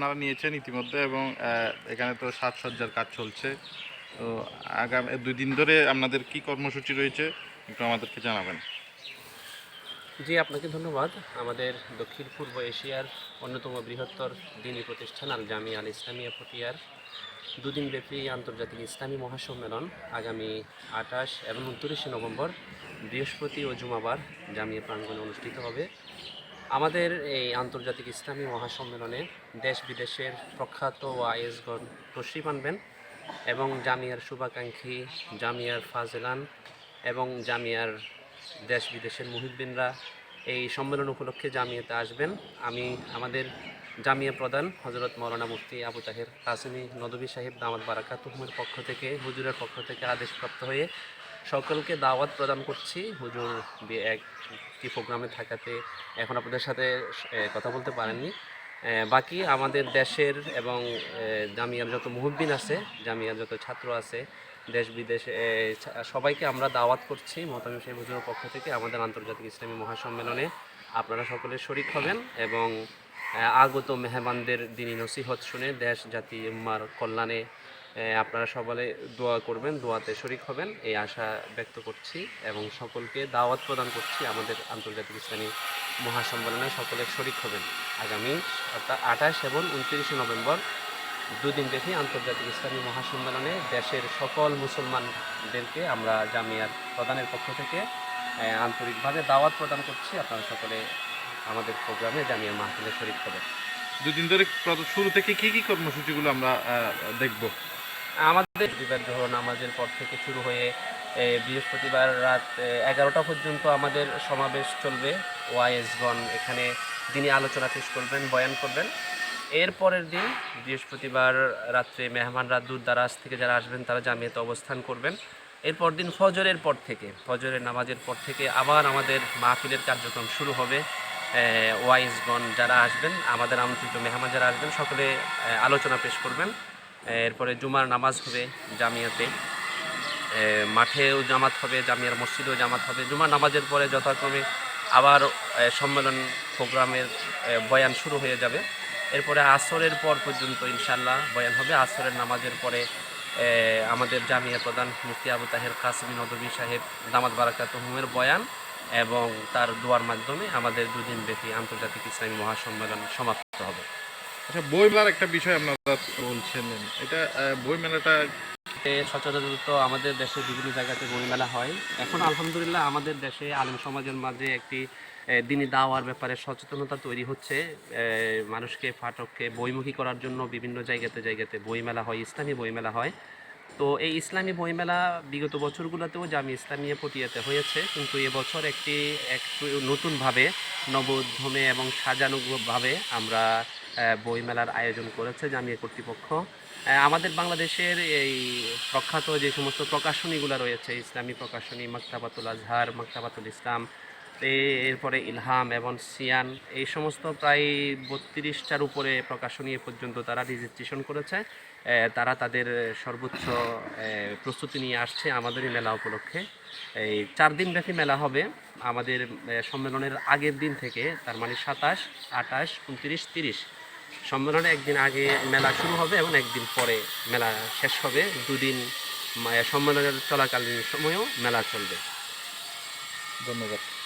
আপনারা নিয়েছেন ইতিমধ্যে এবং এখানে তো সাজসজ্জার কাজ চলছে। তো আগামী দুই দিন ধরে আপনাদের কি কর্মসূচি রয়েছে একটু আমাদেরকে জানাবেন। জি, আপনাকে ধন্যবাদ। আমাদের দক্ষিণ পূর্ব এশিয়ার অন্যতম বৃহত্তর দিনী প্রতিষ্ঠান আল জামি আল ইসলামিয়া পটিয়ার দুদিনব্যাপী আন্তর্জাতিক ইসলামী মহাসম্মেলন আগামী আঠাশ এবং উনত্রিশে নভেম্বর বৃহস্পতি ও জুমাবার জামিয়া প্রাঙ্গণে অনুষ্ঠিত হবে। আমাদের এই আন্তর্জাতিক ইসলামী মহাসম্মেলনে দেশ বিদেশের প্রখ্যাত ও আইএসগণ তশরিফ আনবেন এবং জামিয়ার শুভাকাঙ্ক্ষী জামিয়ার ফাজেলান এবং জামিয়ার দেশ বিদেশের মুহিদ্দিনরা এই সম্মেলন উপলক্ষে জামিয়াতে আসবেন। আমি আমাদের জামিয়া প্রধান হজরত মৌলানা মুফতি আবু তাহের কাসিমি নদবী সাহেব দামাত বারাকাতুহমের পক্ষ থেকে, হুজুরের পক্ষ থেকে আদেশপ্রাপ্ত হয়ে সকলকে দাওয়াত প্রদান করছি। হুজুর একটি প্রোগ্রামে থাকাতে এখন আপনাদের সাথে কথা বলতে পারেননি। বাকি আমাদের দেশের এবং জামিয়ার যত মুহব্বিন আছে, জামিয়ার যত ছাত্র আছে, দেশ বিদেশে সবাইকে আমরা দাওয়াত করছি। মোহতামিম সাহেব হুজুরের পক্ষ থেকে আমাদের আন্তর্জাতিক ইসলামী মহাসম্মেলনে আপনারা সকলে শরিক হবেন এবং আগত মেহমানদের দিনী নসিহত শুনে দেশ জাতি উম্মার কল্যাণে আপনারা সকলে দোয়া করবেন, দোয়াতে শরিক হবেন, এই আশা ব্যক্ত করছি এবং সকলকে দাওয়াত প্রদান করছি আমাদের আন্তর্জাতিক ইসলামী মহাসম্মেলনে সকলে শরিক হবেন। আগামী অর্থাৎ আঠাশ এবং উনত্রিশে নভেম্বর দুদিন ব্যাপী আন্তর্জাতিক ইসলামী মহাসম্মেলনে দেশের সকল মুসলমানদেরকে আমরা জামিয়ার প্রধানের পক্ষ থেকে আন্তরিকভাবে দাওয়াত প্রদান করছি। আপনারা সকলে আমাদের প্রোগ্রামে জামিয়ার মাহফিলে শরিক হবেন। দুদিন ধরে শুরু থেকে কি কি কর্মসূচিগুলো আমরা দেখব? আমাদের বিবাদ গ্রহণ নামাজের পর থেকে শুরু হয়ে বৃহস্পতিবার রাত এগারোটা পর্যন্ত আমাদের সমাবেশ চলবে। ওয়াইএসগণ এখানে দিনে আলোচনা পেশ করবেন, বয়ান করবেন। এর পরের দিন বৃহস্পতিবার রাত্রে মেহমানরা দূর দারাজ থেকে যারা আসবেন, তারা জামিয়াতে অবস্থান করবেন। এরপর দিন ফজরের পর থেকে, ফজরের নামাজের পর থেকে আবার আমাদের মাহফিলের কার্যক্রম শুরু হবে। ওয়াইজগণ যারা আসবেন, আমাদের আমন্ত্রিত মেহমান যারা আসবেন, সকলে আলোচনা পেশ করবেন। এরপরে জুমার নামাজ হবে জামিয়াতে। মাঠেও জামাত হবে, জামিয়ার মসজিদেও জামাত হবে। জুমার নামাজের পরে যথাক্রমে আবার সম্মেলন প্রোগ্রামের বয়ান শুরু হয়ে যাবে। এরপরে আসরের পর পর্যন্ত ইনশাল্লাহ বয়ান হবে। আসরের নামাজের পরে আমাদের জামিয়া প্রধান মুফতি আবু তাহের কাসিমি নদবী সাহেব দামাত বারাকাত হুমের বয়ান এবং তার দোয়ার মাধ্যমে আমাদের দুদিন ব্যাপী আন্তর্জাতিক ইসলামী মহাসম্মেলন সমাপ্ত হবে। আচ্ছা বইমেলার একটা বিষয় আপনারা বলছেন এটা বইমেলাটা সচরাচর তো আমাদের দেশে বিভিন্ন জায়গাতে বইমেলা হয়। এখন আলহামদুলিল্লাহ আমাদের দেশে আলেম সমাজের মাঝে একটি এ, দিনী দাওয়ার ব্যাপারে সচেতনতা তৈরি হচ্ছে। মানুষকে ফাটককে বইমুখী করার জন্য বিভিন্ন জায়গাতে জায়গাতে বইমেলা হয় ইসলামী বইমেলা হয়। তো এই ইসলামী বইমেলা বিগত বছরগুলোতেও জামি ইসলামিয়া পটিয়াতে হয়েছে কিন্তু এবছর একটি একটু নতুনভাবে নবোদ্যমে এবং সাজানুভাবে আমরা বইমেলার আয়োজন করেছে জামিয়া কর্তৃপক্ষ। আমাদের বাংলাদেশের এই প্রখ্যাত যে সমস্ত প্রকাশনীগুলো রয়েছে, ইসলামী প্রকাশনী, মাক্তাবাতুল আজহার, মাক্তাবাতুল ইসলাম এরপরে ইলহাম এবং সিয়ান, এই সমস্ত প্রায় বত্রিশটার উপরে প্রকাশনী এ পর্যন্ত তারা রেজিস্ট্রেশন করেছে। তারা তাদের সর্বোচ্চ প্রস্তুতি নিয়ে আসছে আমাদের এই মেলা উপলক্ষে। এই চার দিন ব্যাপী মেলা হবে। আমাদের সম্মেলনের আগের দিন থেকে, তার মানে সাতাশ, আঠাশ, উনত্রিশ, তিরিশ সম্মেলনে একদিন আগে মেলা শুরু হবে এবং একদিন পরে মেলা শেষ হবে। দুদিন সম্মেলনের চলাকালীন সময়ও মেলা চলবে। ধন্যবাদ।